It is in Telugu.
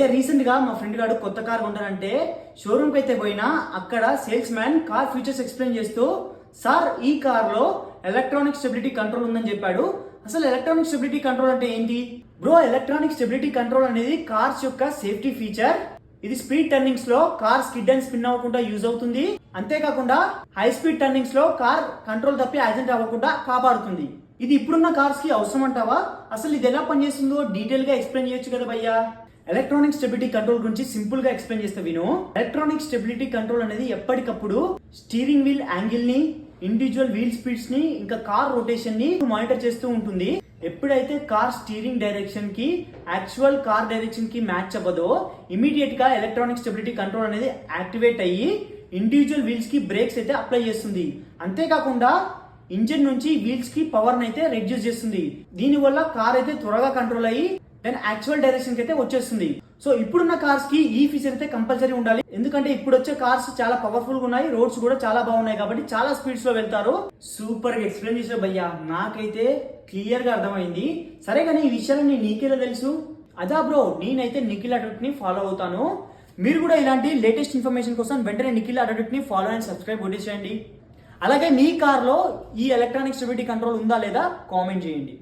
భయ్య రీసెంట్గా మా ఫ్రెండ్ గారు కొత్త కార్ కొంటానంటే షోరూమ్కి అయితే పోయినా అక్కడ sales man car features explain చేస్తూ సార్ ఈ కార్లో ఎలక్ట్రానిక్ స్టెబిలిటీ కంట్రోల్ ఉందని చెప్పాడు. అసలు ఎలక్ట్రానిక్ స్టెబిలిటీ కంట్రోల్ అంటే ఏంటి? బ్రో ఎలక్ట్రానిక్ స్టెబిలిటీ కంట్రోల్ అనేది కార్స్ యొక్క సేఫ్టీ ఫీచర్ ఇది స్పీడ్ టర్నింగ్స్లో కార్ స్కిడ్ అండ్ స్పిన్ అవ్వకుండా యూజ్ అవుతుంది. అంతేకాకుండా హై స్పీడ్ టర్నింగ్స్లో కార్ కంట్రోల్ తప్పి యాక్సిడెంట్ అవ్వకుండా కాపాడుతుంది. ఇది ఇప్పుడున్న కార్స్కి అవసరం అంటావా? అసలు ఇది ఎలా పనిచేస్తుందో డీటెయిల్గా ఎక్స్ప్లెయిన్ చేయొచ్చు కదా భయ్యా. ఎలక్ట్రానిక్ స్టెబిలిటీ కంట్రోల్ గురించి సింపుల్గా ఎక్స్ప్లెయిన్ చేస్తే విను. ఎలక్ట్రానిక్ స్టెబిలిటీ కంట్రోల్ అనేది ఎప్పటికప్పుడు స్టీరింగ్ వీల్ యాంగిల్ని ఇండివిజువల్ వీల్ స్పీడ్స్ని ఇంకా కార్ రొటేషన్ని మానిటర్ చేస్తూ ఉంటుంది. ఎప్పుడైతే కార్ స్టీరింగ్ డైరెక్షన్కి యాక్చువల్ కార్ డైరెక్షన్కి మ్యాచ్ అవ్వదో ఇమీడియట్గా ఎలక్ట్రానిక్ స్టెబిలిటీ కంట్రోల్ అనేది యాక్టివేట్ అయ్యి ఇండివిజువల్ వీల్స్కి బ్రేక్స్ అయితే అప్లై చేస్తుంది. అంతేకాకుండా ఇంజిన్ నుంచి వీల్స్కి పవర్ అయితే రెడ్యూస్ చేస్తుంది. దీని వల్ల కార్ అయితే త్వరగా కంట్రోల్ అయ్యి దెన్ యాక్చువల్ డైరెక్షన్కి అయితే వచ్చేస్తుంది. సో ఇప్పుడున్న కార్స్కి ఈ ఫీచర్ అయితే కంపల్సరీ ఉండాలి. ఎందుకంటే ఇప్పుడు వచ్చే కార్స్ చాలా పవర్ఫుల్గా ఉన్నాయి. రోడ్స్ కూడా చాలా బాగున్నాయి కాబట్టి చాలా స్పీడ్స్లో వెళ్తారు. సూపర్గా ఎక్స్ప్లెయిన్ చేసే భయ్యా. నాకైతే క్లియర్గా అర్థమైంది. సరే కానీ ఈ విషయాలన్నీ నీకేలా తెలుసు? అదా బ్రో నేనైతే నిఖిల్ అడట్ని ఫాలో అవుతాను. మీరు కూడా ఇలాంటి లేటెస్ట్ ఇన్ఫర్మేషన్ కోసం వెంటనే నిఖిల్ అడట్ని ఫాలో అండ్ సబ్స్క్రైబ్ కొట్టేసేయండి. అలాగే మీ కార్లో ఈ ఎలక్ట్రానిక్ స్టెబిలిటీ కంట్రోల్ ఉందా లేదా? కామెంట్ చేయండి.